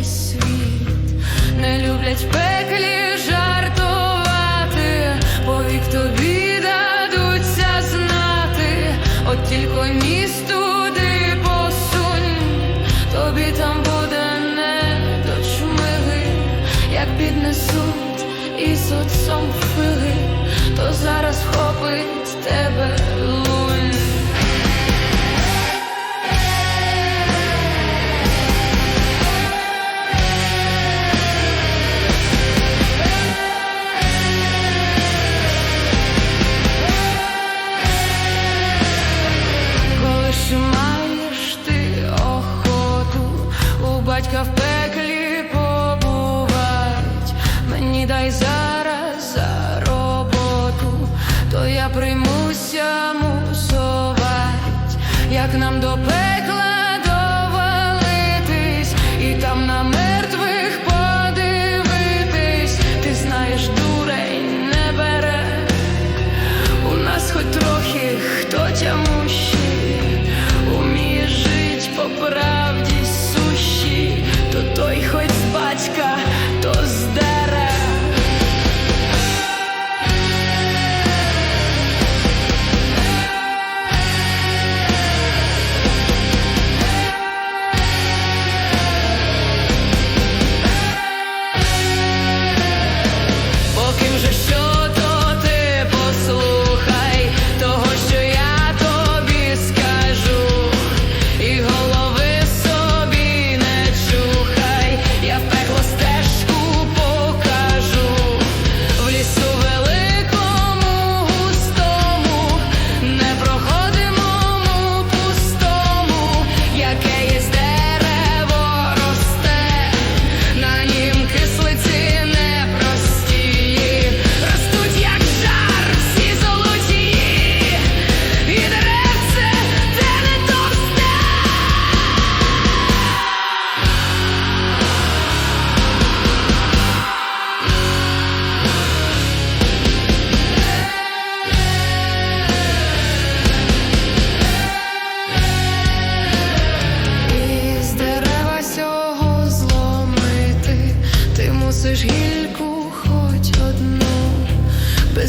десь світ, не люблять пеклі жартувати, повік тобі дадуться знати, от тільки ніс батька в пеклі побувать, мені дай зараз за роботу, то я приймуся мусовать, як нам до пекла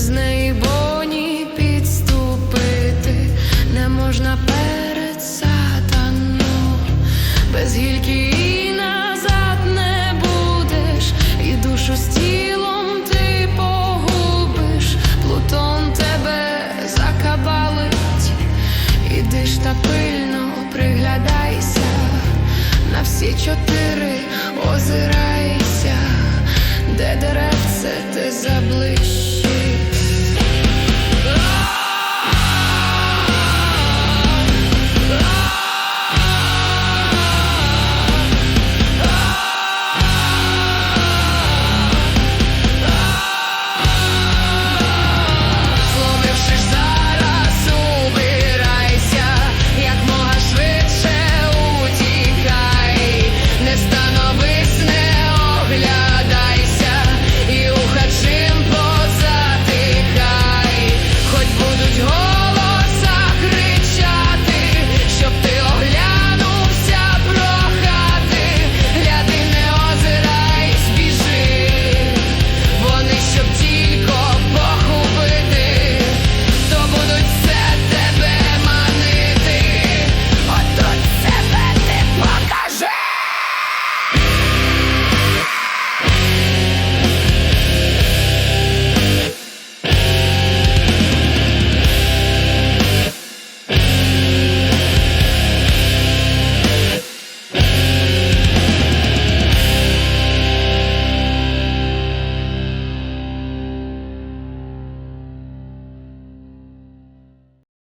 без неї боні підступити, не можна перед сатану, без гільки назад не будеш, і душу з тілом ти погубиш, Плутон тебе закабалить. Іди ж та пильно приглядайся, на всі чотири озирайся, як